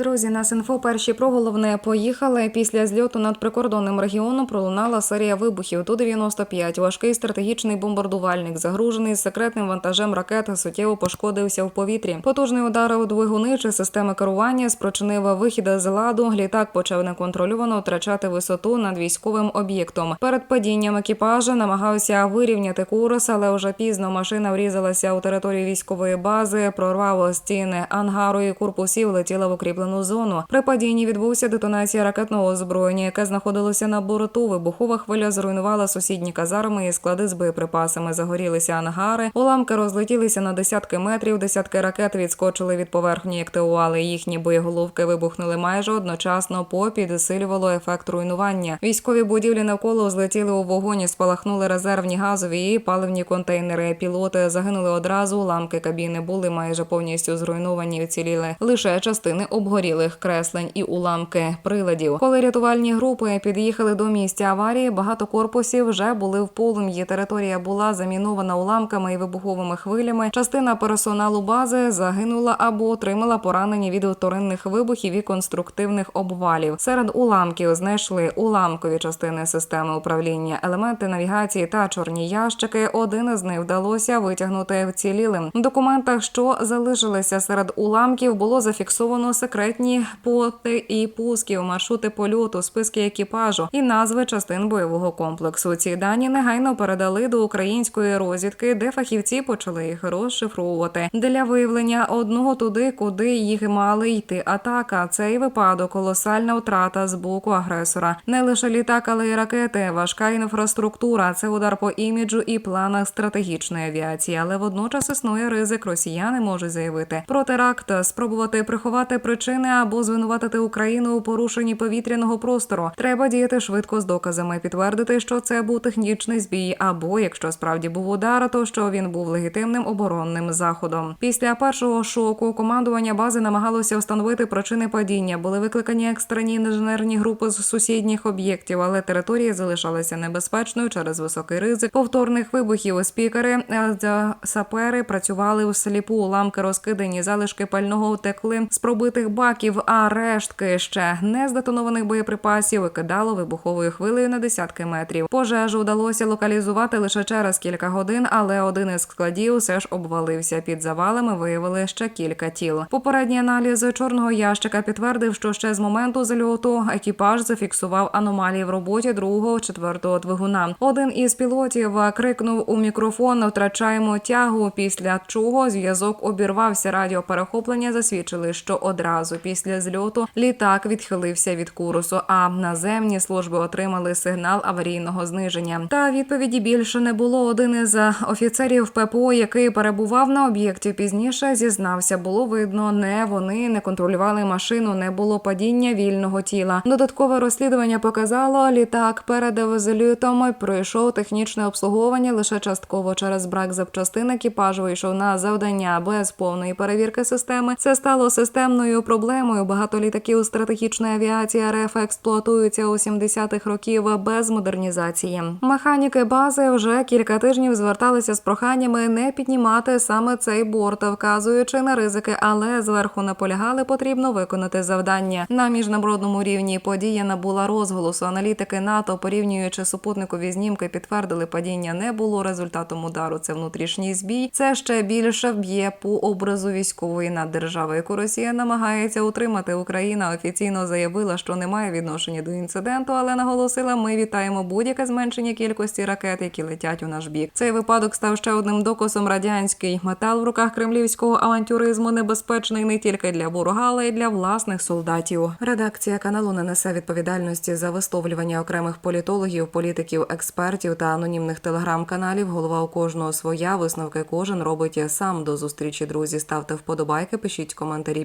Друзі, нас інфо перші про головне поїхали. Після зльоту над прикордонним регіоном пролунала серія вибухів. Ту 95 важкий стратегічний бомбардувальник, загружений секретним вантажем ракет, суттєво пошкодився в повітрі. Потужний удар у двигуни чи системи керування спричинив вихід з ладу. Літак почав неконтрольовано втрачати висоту над військовим об'єктом. Перед падінням екіпажа намагався вирівняти курс, але вже пізно машина врізалася у територію військової бази, прорвало стіни ангару і корпусів, летіла в укріплену зону. При падінні відбувся детонація ракетного озброєння, яке знаходилося на борту. Вибухова хвиля зруйнувала сусідні казарми і склади з боєприпасами. Загорілися ангари. Уламки розлетілися на десятки метрів. Десятки ракет відскочили від поверхні, як теуали. Їхні боєголовки вибухнули майже одночасно. Попідсилювало ефект руйнування. Військові будівлі навколо злетіли у вогоні, спалахнули резервні газові і паливні контейнери. Пілоти загинули одразу. Уламки кабіни були майже повністю зруйновані. Вціліли лише частини обгорілих креслень і уламки приладів. Коли рятувальні групи під'їхали до місця аварії, багато корпусів вже були в полум'ї. Територія була замінована уламками і вибуховими хвилями. Частина персоналу бази загинула або отримала поранення від вторинних вибухів і конструктивних обвалів. Серед уламків знайшли уламкові частини системи управління, елементи навігації та чорні ящики. Один із них вдалося витягнути вцілілим. В документах, що залишилися серед уламків, було зафіксовано секретні поти і пусків, маршрути польоту, списки екіпажу і назви частин бойового комплексу. Ці дані негайно передали до української розвідки, де фахівці почали їх розшифровувати для виявлення одного туди, куди їх мали йти. Атака цей випадок колосальна втрата з боку агресора. Не лише літак, але й ракети, важка інфраструктура. Це удар по іміджу і планах стратегічної авіації, але водночас існує ризик. Росіяни можуть заявити про теракт, спробувати приховати причини або звинуватити Україну у порушенні повітряного простору. Треба діяти швидко з доказами, підтвердити, що це був технічний збій, або якщо справді був удар, то що він був легітимним оборонним заходом. Після першого шоку командування бази намагалося встановити причини падіння. Були викликані екстрені інженерні групи з сусідніх об'єктів, але територія залишалася небезпечною через високий ризик повторних вибухів. Спікери е, сапери працювали у сліпу. Уламки розкидані, залишки пального утекли з пробитих баків, а рештки ще не здетонованих боєприпасів викидало вибуховою хвилею на десятки метрів. Пожежу вдалося локалізувати лише через кілька годин, але один із складів все ж обвалився. Під завалами виявили ще кілька тіл. Попередній аналіз чорного ящика підтвердив, що ще з моменту зальоту екіпаж зафіксував аномалії в роботі другого четвертого двигуна. Один із пілотів крикнув у мікрофон: втрачаємо тягу. Після чого зв'язок обірвався. Радіоперехоплення засвідчили, що одразу після зльоту літак відхилився від курсу. А наземні служби отримали сигнал аварійного зниження. Та відповіді більше не було. Один із офіцерів ППО, який перебував на об'єкті, пізніше зізнався. Було видно, не вони не контролювали машину, не було падіння вільного тіла. Додаткове розслідування показало, літак перед зльотом пройшов технічне обслуговування лише частково через брак запчастин. Екіпаж вийшов на завдання без повної перевірки системи. Це стало системною проблемою. Багато літаків стратегічної авіації РФ експлуатуються у 70-х років без модернізації. Механіки бази вже кілька тижнів зверталися з проханнями не піднімати саме цей борт, вказуючи на ризики, але зверху наполягали, потрібно виконати завдання на міжнародному рівні. Подія набула розголосу. Аналітики НАТО, порівнюючи супутникові знімки, підтвердили, падіння не було результатом удару. Це внутрішній збій. Це ще більше вб'є по образу військової наддержави, яку Росія намагається утримати. Україна офіційно заявила, що не має відношення до інциденту, але наголосила, ми вітаємо будь-яке зменшення кількості ракет, які летять у наш бік. Цей випадок став ще одним доказом радянський метал в руках кремлівського авантюризму небезпечний не тільки для ворога, але й для власних солдатів. Редакція каналу не несе відповідальності за висловлювання окремих політологів, політиків, експертів та анонімних телеграм-каналів. Голова у кожного своя висновки кожен робить сам. До зустрічі, друзі. Ставте вподобайки, пишіть коментарі,